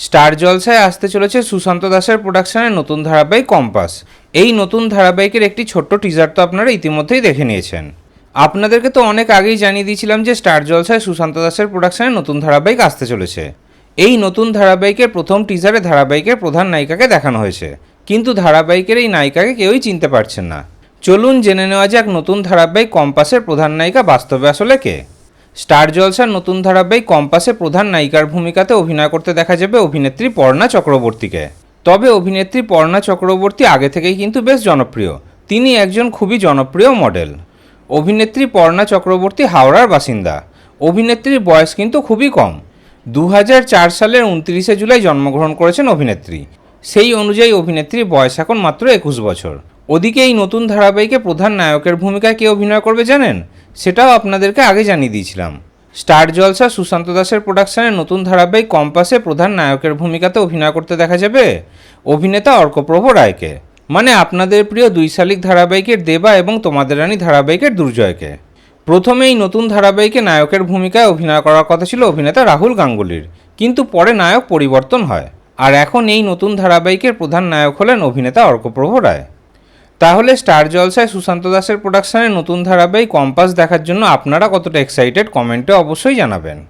Star জলসায় আসতে চলেছে সুশান্ত দাসের প্রোডাকশনের নতুন ধারাবাহিক কম্পাস। এই নতুন ধারাবাহিকের একটি ছোট্ট টিজার তো আপনারা ইতিমধ্যেই দেখে নিয়েছেন। আপনাদেরকে তো অনেক আগেই জানিয়ে দিয়েছিলাম যে স্টার জলসায় সুশান্ত দাসের প্রোডাকশনের নতুন ধারাবাহিক আসতে চলেছে। এই নতুন ধারাবাহিকের প্রথম টিজারে ধারাবাহিকের প্রধান নায়িকাকে দেখানো হয়েছে। কিন্তু ধারাবাহিকের এই নায়িকাকে কেউই চিনতে পারছেন না। চলুন জেনে নেওয়া যাক নতুন ধারাবাহিক কম্পাসের প্রধান নায়িকা বাস্তবে আসলে কে। স্টার জলসার নতুন ধারাবাহিক কম্পাসে প্রধান নায়িকার ভূমিকাতে অভিনয় করতে দেখা যাবে অভিনেত্রী পর্ণা চক্রবর্তীকে। তবে অভিনেত্রী পর্ণা চক্রবর্তী আগে থেকেই কিন্তু বেশ জনপ্রিয়। তিনি একজন খুবই জনপ্রিয় মডেল। অভিনেত্রী পর্ণা চক্রবর্তী হাওড়ার বাসিন্দা। অভিনেত্রীর বয়স কিন্তু খুবই কম। দু হাজার চার সালের উনত্রিশে জুলাই জন্মগ্রহণ করেছেন অভিনেত্রী। সেই অনুযায়ী অভিনেত্রীর বয়স এখন মাত্র একুশ বছর। ওদিকে এই নতুন ধারাবাহিকে প্রধান নায়কের ভূমিকায় কে অভিনয় করবে জানেন? সেটাও আপনাদেরকে আগে জানিয়ে দিয়েছিলাম। স্টার জলসা সুশান্ত দাসের প্রোডাকশনের নতুন ধারাবাহিক কম্পাসে প্রধান নায়কের ভূমিকাতে অভিনয় করতে দেখা যাবে অভিনেতা অর্কপ্রভ রায়কে। মানে আপনাদের প্রিয় দুই শালিক ধারাবাহিকের দেবা এবং তোমাদের রানী ধারাবাহিকের দুর্জয়কে। প্রথমে এই নতুন ধারাবাহিকে নায়কের ভূমিকায় অভিনয় করার কথা ছিল অভিনেতা রাহুল গাঙ্গুলির। কিন্তু পরে নায়ক পরিবর্তন হয়। আর এখন এই নতুন ধারাবাহিকের প্রধান নায়ক হলেন অভিনেতা অর্কপ্রভ রায়। তাহলে স্টার জলসায় সুশান্ত দাসের প্রোডাকশানে নতুন ধারাবাহিক কম্পাস দেখার জন্য আপনারা কতটা এক্সাইটেড কমেন্টে অবশ্যই জানাবেন।